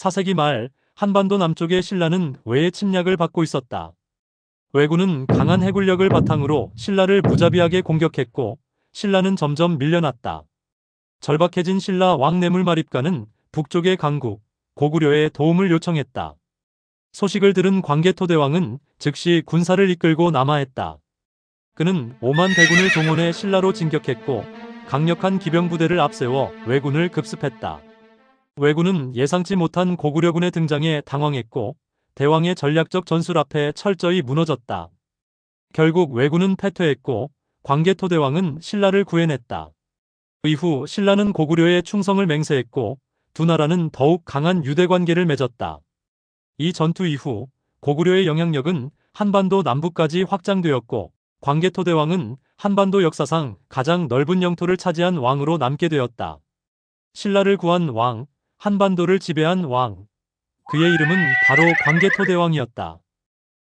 4세기 말 한반도 남쪽의 신라는 외의 침략을 받고 있었다. 왜군은 강한 해군력을 바탕으로 신라를 무자비하게 공격했고 신라는 점점 밀려났다. 절박해진 신라 왕뇌물 마립가는 북쪽의 강국 고구려에 도움을 요청했다. 소식을 들은 광개토대왕은 즉시 군사를 이끌고 남하했다. 그는 5만 대군을 동원해 신라로 진격했고 강력한 기병 부대를 앞세워 왜군을 급습했다. 왜군은 예상치 못한 고구려군의 등장에 당황했고 대왕의 전략적 전술 앞에 철저히 무너졌다. 결국 왜군은 패퇴했고 광개토대왕은 신라를 구해냈다. 이후 신라는 고구려에 충성을 맹세했고 두 나라는 더욱 강한 유대 관계를 맺었다. 이 전투 이후 고구려의 영향력은 한반도 남부까지 확장되었고 광개토대왕은 한반도 역사상 가장 넓은 영토를 차지한 왕으로 남게 되었다. 신라를 구한 왕, 한반도를 지배한 왕. 그의 이름은 바로 광개토대왕이었다.